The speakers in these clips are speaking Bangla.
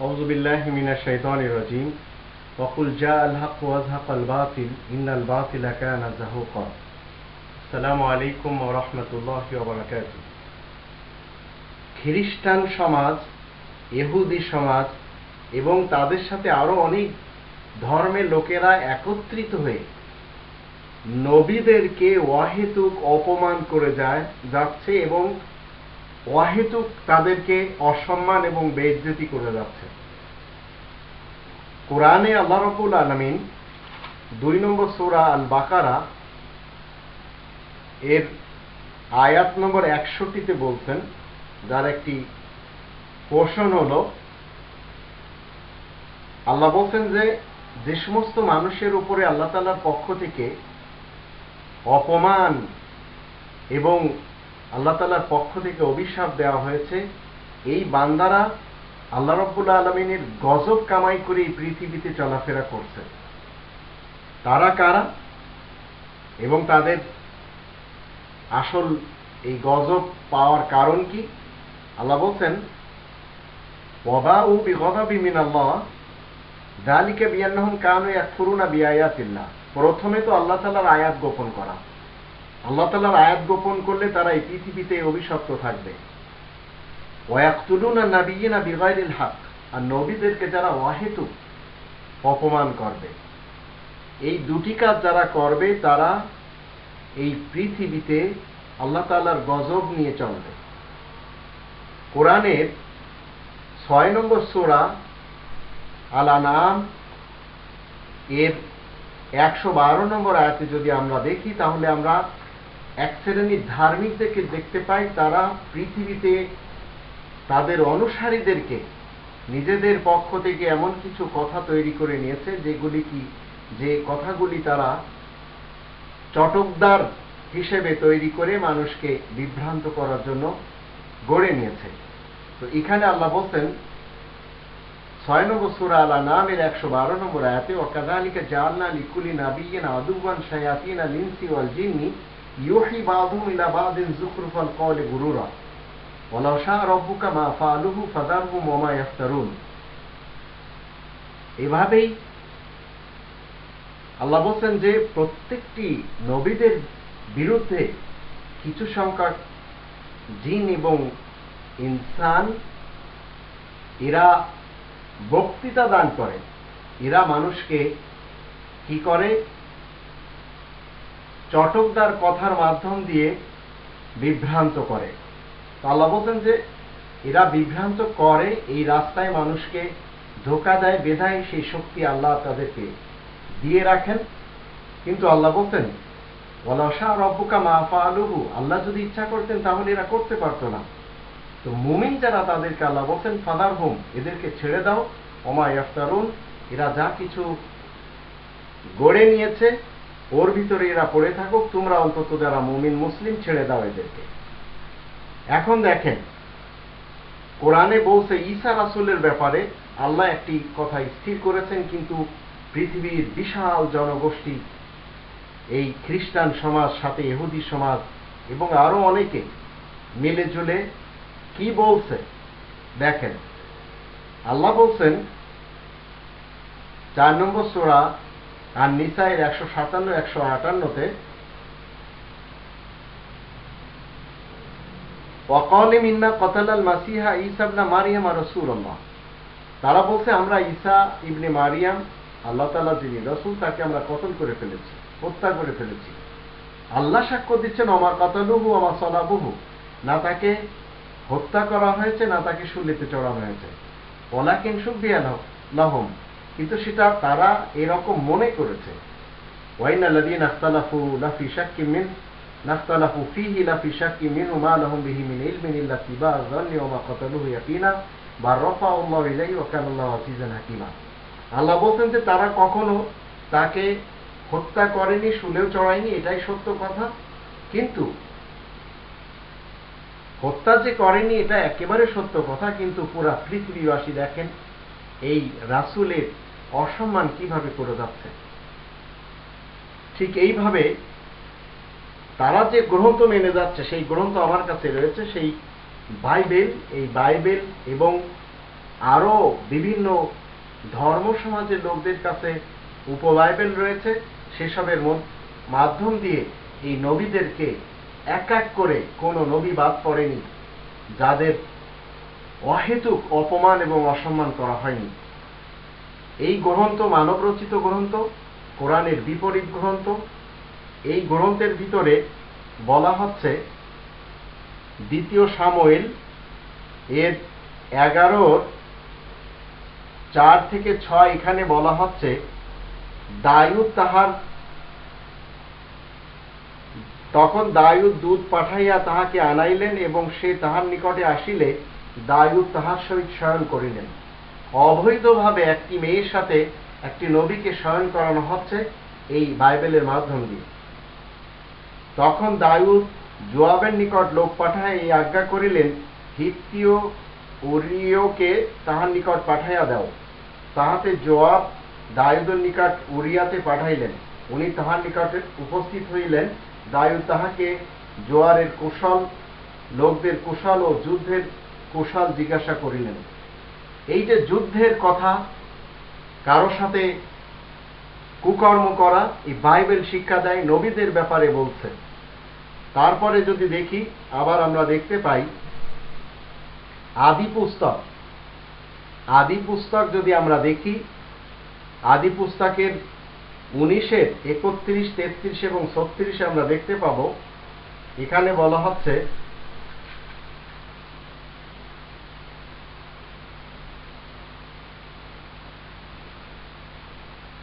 أعوذ بالله من الشيطان الرجيم وقل جاء الحق وزهق الباطل إن الباطل كان زهوقا السلام عليكم ورحمة الله وبركاته খ্রিস্টান সমাজ ইহুদি সমাজ এবং তাদের সাথে আরো অনেক ধর্মের লোকেরা একত্রিত হয়ে নবীদেরকে অহেতুক অপমান করে যায় যাচ্ছে এবং অহেতুক তাদেরকে অসম্মান এবং বেইজ্জতি করে যাচ্ছে। কোরআনে আল্লাহ রবুল আলমিন দুই নম্বর সূরা আল বাকারা এর আয়াত নম্বর একষট্টিতে বলছেন, যার একটি পোষণ হলো, আল্লাহ বলছেন যে যে সমস্ত মানুষের উপরে আল্লাহ তালার পক্ষ থেকে অপমান এবং আল্লাহ তালার পক্ষ থেকে অভিশাপ দেওয়া হয়েছে। এই বান্দারা আল্লাহ রব্বুল্লা আলমিনের গজব কামাই করে এই পৃথিবীতে চলাফেরা করছে। তারা কারা? এবং তাদের আসল এই গজব পাওয়ার কারণ কি? আল্লাহ বলছেন ওবা উ বিগদাবি মিন আল্লাহ বিয়ান্নহম কানু ইয়াকফুরুনা বিআয়াতিল্লাহ। প্রথমে তো আল্লাহ তাআলার আয়াত গোপন করা। আল্লাহ তাআলার আয়াত গোপন করলে তারা এই পৃথিবীতে অভিশপ্ত থাকবে। ওয়াক্তুলুনা নাবিয়িনা বিগাইরিল হক, আর নবীদেরকে যারা অহেতুক অপমান করবে। এই দুটি কাজ যারা করবে, তারা এই পৃথিবীতে আল্লাহ তাআলার গজব নিয়ে চলবে। কোরআনের ছয় নম্বর সোরা আল আনাম এর একশো বারো নম্বর আয়াতে যদি আমরা দেখি, তাহলে আমরা এক শ্রেণির ধার্মিকদেরকে দেখতে পাই তারা পৃথিবীতে তাদের অনুসারীদেরকে, নিজেদের পক্ষ থেকে এমন কিছু কথা তৈরি করে নিয়েছে, যেগুলি কি, যে কথাগুলি তারা চটকদার হিসেবে তৈরি করে মানুষকে বিভ্রান্ত করার জন্য গড়ে নিয়েছে। তো এখানে আল্লাহ বলছেন, ছয় নম্বর সুরা আলা নামের একশো বারো নম্বর আয়াতে ও কাদালিকা জালনা লিকুলি নাবিয়িন আদুবান শায়াতিন আল ইনসি ওয়াল জিন্নি ইউহি ইলা বাদিন কওলি গুরুরা। ওয়ালাউ মা এভাবেই আল্লাহ বলছেন যে, প্রত্যেকটি নবীদের বিরুদ্ধে কিছু সংখ্যক জিন এবং ইনসান, এরা বক্তৃতা দান করে। এরা মানুষকে কি করে? চটকদার কথার মাধ্যম দিয়ে বিভ্রান্ত করে। আল্লাহ যে, এরা বিভ্রান্ত করে এই রাস্তায় মানুষকে ধোকা দেয়, বেধায় সেই শক্তি আল্লাহ তাদেরকে দিয়ে রাখেন। কিন্তু আল্লাহ বলছেন ওলাশা রব্বুকা মা ফালুহু আল্লাহ যদি ইচ্ছা করতেন তাহলে এরা করতে পারতো না। তো মুমিন যারা, তাদেরকে আল্লাহ বলছেন ফাদার হোম এদেরকে ছেড়ে দাও। ওমা ইফতারুন এরা যা কিছু গড়ে নিয়েছে ওর ভিতরে এরা পড়ে থাকুক, তোমরা অন্তত যারা মুমিন, মুসলিম, ছেড়ে দাও এদেরকে। এখন দেখেন, কোরআনে বলছে, ঈসা রাসুলের ব্যাপারে আল্লাহ একটি কথা স্থির করেছেন, কিন্তু পৃথিবীর বিশাল জনগোষ্ঠী, এই খ্রিস্টান সমাজ, সাথে ইহুদি সমাজ এবং আরও অনেকে মিলে জুলে কি বলছে? দেখেন, আল্লাহ বলছেন, চার নম্বর সোরা আর নিসাইয়ের একশো সাতান্ন, একশো আটান্নতে ওয়াকালে মিন্না কতালাল মাসিহা ইসাবনা মারিয়াম আর রসুল্লাহ তারা বলছে, আমরা ইবনে মারিয়াম, আল্লাহ তালা যিনি রসুল, তাকে আমরা কতল করে ফেলেছি, হত্যা করে ফেলেছি। আল্লাহ সাক্ষ্য দিচ্ছেন আমার কাতালুহু আমার সলাবুহু। না তাকে হত্যা করা হয়েছে, না তাকে শুলিতে চড়ানো হয়েছে। ওলাকিন সুবিয়ান লহম। কিন্তু সেটা তারা এরকম মনে করেছে। আল্লাহু বলছেন যে তারা কখনো তাকে হত্যা করেনি চড়ায়নি, এটাই সত্য কথা। কিন্তু হত্যা যে করেনি, এটা একেবারে সত্য কথা, কিন্তু পুরা পৃথিবীবাসী দেখেন, এই রাসুলের অসম্মান কীভাবে করে যাচ্ছে? ঠিক এইভাবে তারা যে গ্রন্থ মেনে যাচ্ছে, সেই গ্রন্থ আমার কাছে রয়েছে, সেই বাইবেল, এই বাইবেল এবং আরও বিভিন্ন ধর্ম সমাজের লোকদের কাছে উপবাইবেল রয়েছে, সেসবের মধ্য- মাধ্যম দিয়ে এই নবীদেরকে এক এক করে কোনো নবী বাদ পড়েনি, যাদের অহেতুক অপমান এবং অসম্মান করা হয়নি। এই গ্রন্থ, মানবরচিত গ্রন্থ, কোরআনের বিপরীত গ্রন্থ, এই গ্রন্থের ভিতরে বলা হচ্ছে দ্বিতীয় সাময়েল এর এগারোর চার থেকে ছয় এখানে বলা হচ্ছে দায়ুদ তাহার তখন দায়ুদ দুধ পাঠাইয়া তাহাকে আনাইলেন এবং সে তাহার নিকটে আসিলে দায়ুদ তাহার সহিত শয়ন করিলেন। অবৈধভাবে একটি মেয়ের সাথে একটি নবীকে শয়ন করানো হচ্ছে এই বাইবেলের মাধ্যম দিয়ে। তখন দায়ুদ জোয়াবের নিকট লোক পাঠায় এই আজ্ঞা করিলেন হিত্তীয় উরিয়কে তাহার নিকট পাঠাইয়া দাও। তাহাতে জোয়াব দায়ুদের নিকট উরিয়াতে পাঠাইলেন। উনি তাহার নিকটে উপস্থিত হইলেন। দায়ুদ তাহাকে জোয়ারের কুশল, লোকদের কুশল ও যুদ্ধের কুশল জিজ্ঞাসা করিলেন। এই যে যুদ্ধের কথা কারও সাথে কুকর্ম করা, এই বাইবেল শিক্ষা দেয় নবীদের ব্যাপারে বলছে। তারপরে যদি দেখি, আবার আমরা দেখতে পাই, আদি পুস্তক। আদি পুস্তক যদি আমরা দেখি, আদি পুস্তকের উনিশের, একত্রিশ, তেত্রিশ এবং ছত্রিশে আমরা দেখতে পাব, এখানে বলা হচ্ছে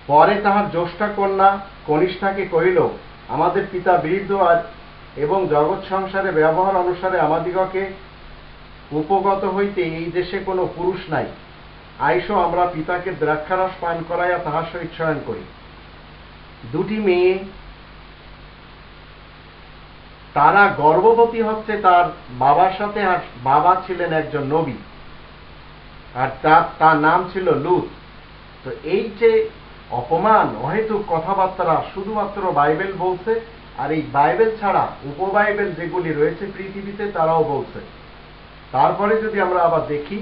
পরে তাহার জ্যেষ্ঠা কন্যা কনিষ্ঠাকে কহিল, আমাদের পিতা বৃদ্ধ আর এবং জগৎ সংসারে ব্যবহার অনুসারে আমাদিগকে উপগত হইতে এই দেশে কোনো পুরুষ নাই। আইসো আমরা পিতাকে দ্রাক্ষারস পান করাইয়া তাহার সহিত শয়ন করি। দুটি মেয়ে তারা গর্ভবতী হচ্ছে তার বাবার সাথে আর বাবা ছিলেন একজন নবী। আর তার তার নাম ছিল লুত। তো এই যে অপমান, অহেতুক কথাবার্তা শুধুমাত্র বাইবেল বলছে, আর এই বাইবেল ছাড়া উপবাইবেল যেগুলি রয়েছে পৃথিবীতে তারাও বলছে। তারপরে যদি আমরা আবার দেখি,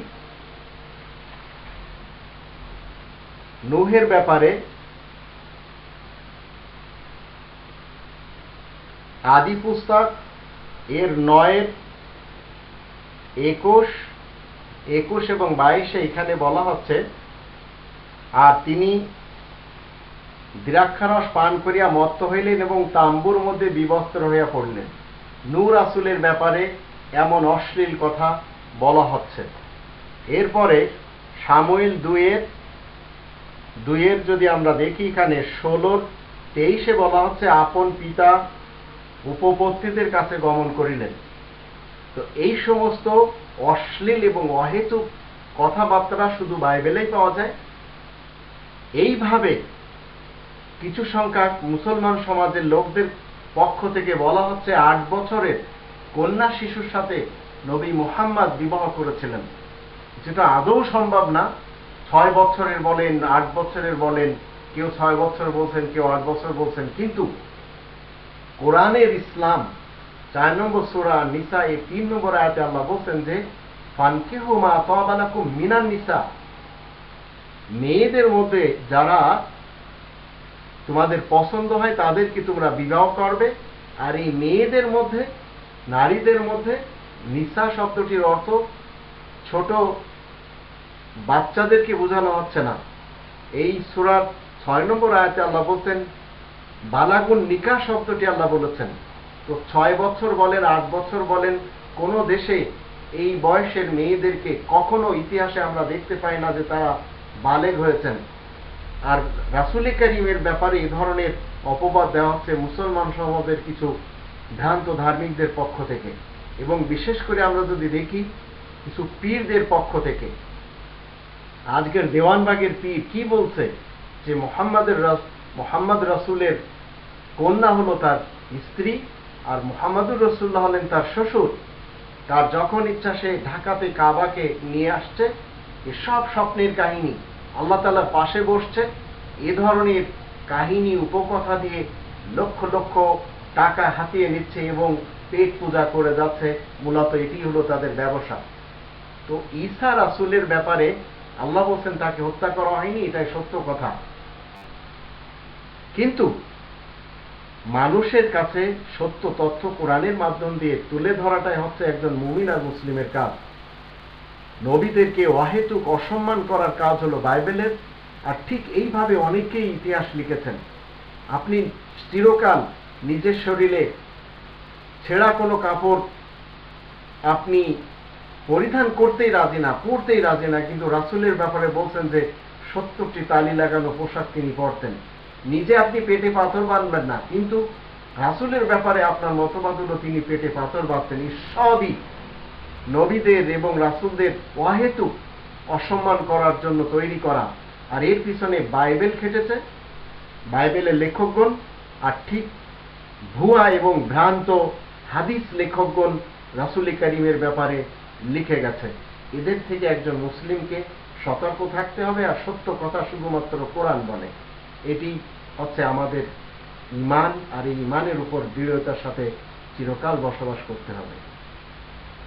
নুহের ব্যাপারে আদি পুস্তক এর নয়ের একুশ একুশ এবং বাইশে এখানে বলা হচ্ছে, আর তিনি দ্রাক্ষারস পান করিয়া মত্ত হইলেন এবং তাম্বুর মধ্যে বিবস্ত্র হইয়া পড়লেন। নূর আসুলের ব্যাপারে এমন অশ্লীল কথা বলা হচ্ছে। এরপরে সামুয়েল দুয়ের দুইয়ের যদি আমরা দেখি, এখানে ষোলোর তেইশে বলা হচ্ছে, আপন পিতা উপপত্তিদের কাছে গমন করিলেন। তো এই সমস্ত অশ্লীল এবং অহেতুক কথাবার্তা শুধু বাইবেলেই পাওয়া যায়। এইভাবে কিছু সংখ্যক মুসলমান সমাজের লোকদের পক্ষ থেকে বলা হচ্ছে আট বছরের কন্যা শিশুর সাথে নবী মুহাম্মদ বিবাহ করেছিলেন। যেটা আদৌ সম্ভব না। ছয় বছরের বলেন, আট বছরের বলেন, কেউ ছয় বছর বলছেন, কেউ আট বছর বলছেন। কিন্তু কোরআনের ইসলাম, চার নম্বর সুরা নিসা এই তিন নম্বর আয়াতে আল্লাহ বলছেন যে, ফানকিহু মা তাবালাকুম মিনান নিসা। মেয়েদের মধ্যে যারা তোমাদের পছন্দ হয় তাদেরকে তোমরা বিবাহ করবে। আর এই মেয়েদের মধ্যে, নারীদের মধ্যে নিসা শব্দটির অর্থ ছোট বাচ্চাদেরকে বোঝানো হচ্ছে না। এই সুরার ছয় নম্বর আয়াতে আল্লাহ বলছেন, বালাগুন নিকা শব্দটি আল্লাহ বলেছেন। তো ছয় বছর বলেন, আট বছর বলেন, কোন দেশে এই বয়সের মেয়েদেরকে কখনো ইতিহাসে আমরা দেখতে পাই না যে তারা বালেগ হয়েছেন। আর রাসুলি করিমের ব্যাপারে এই ধরনের অপবাদ দেওয়া হচ্ছে মুসলমান সমাজের কিছু ভ্রান্ত ধার্মিকদের পক্ষ থেকে। এবং বিশেষ করে আমরা যদি দেখি, কিছু পীরদের পক্ষ থেকে। আজকের দেওয়ানবাগের পীর কি বলছে যে মোহাম্মদের মোহাম্মদ রসুলের কন্যা হলো তার স্ত্রী আর মোহাম্মদুর রসুল্লাহ হলেন তার শ্বশুর। তার যখন ইচ্ছা সে ঢাকাতে কাবাকে নিয়ে আসছে, এসব স্বপ্নের কাহিনী। আল্লাহ তালার পাশে বসছে। এ ধরনের কাহিনী, উপকথা দিয়ে লক্ষ লক্ষ টাকা হাতিয়ে নিচ্ছে এবং পেট পূজা করে যাচ্ছে। মূলত এটি হলো তাদের ব্যবসা। তো ঈসা রাসুলের ব্যাপারে আল্লাহ বলছেন, তাকে হত্যা করা হয়নি, এটাই সত্য কথা। কিন্তু মানুষের কাছে সত্য তথ্য কোরআনের মাধ্যম দিয়ে তুলে ধরাটাই হচ্ছে একজন মুমিন আর মুসলিমের কাজ। নবীদেরকে অহেতুক অসম্মান করার কাজ হলো বাইবেলের, আর ঠিক এইভাবে অনেকেই ইতিহাস লিখেছেন। আপনি চিরকাল নিজের শরীরে ছেঁড়া কোনো কাপড় আপনি পরিধান করতেই রাজি না, পরতেই রাজি না, কিন্তু রাসুলের ব্যাপারে বলছেন যে সত্তরটি তালি লাগানো পোশাক তিনি পরতেন। নিজে আপনি পেটে পাথর বাঁধবেন না, কিন্তু রাসুলের ব্যাপারে আপনার মতবাদ হলো তিনি পেটে পাথর বাঁধতেন। সবই নবীদের এবং রাসুলদের অহেতুক অসম্মান করার জন্য তৈরি করা। আর এর পিছনে বাইবেল খেটেছে। বাইবেলের লেখকগণ আর ঠিক ভুয়া এবং ভ্রান্ত হাদিস লেখকগণ রাসুল করিমের ব্যাপারে লিখে গেছে। এদের থেকে একজন মুসলিমকে সতর্ক থাকতে হবে আর সত্য কথা শুধুমাত্র কোরআন বলে। এটি হচ্ছে আমাদের ইমান আর এই ইমানের উপর দৃঢ়তার সাথে চিরকাল বসবাস করতে হবে।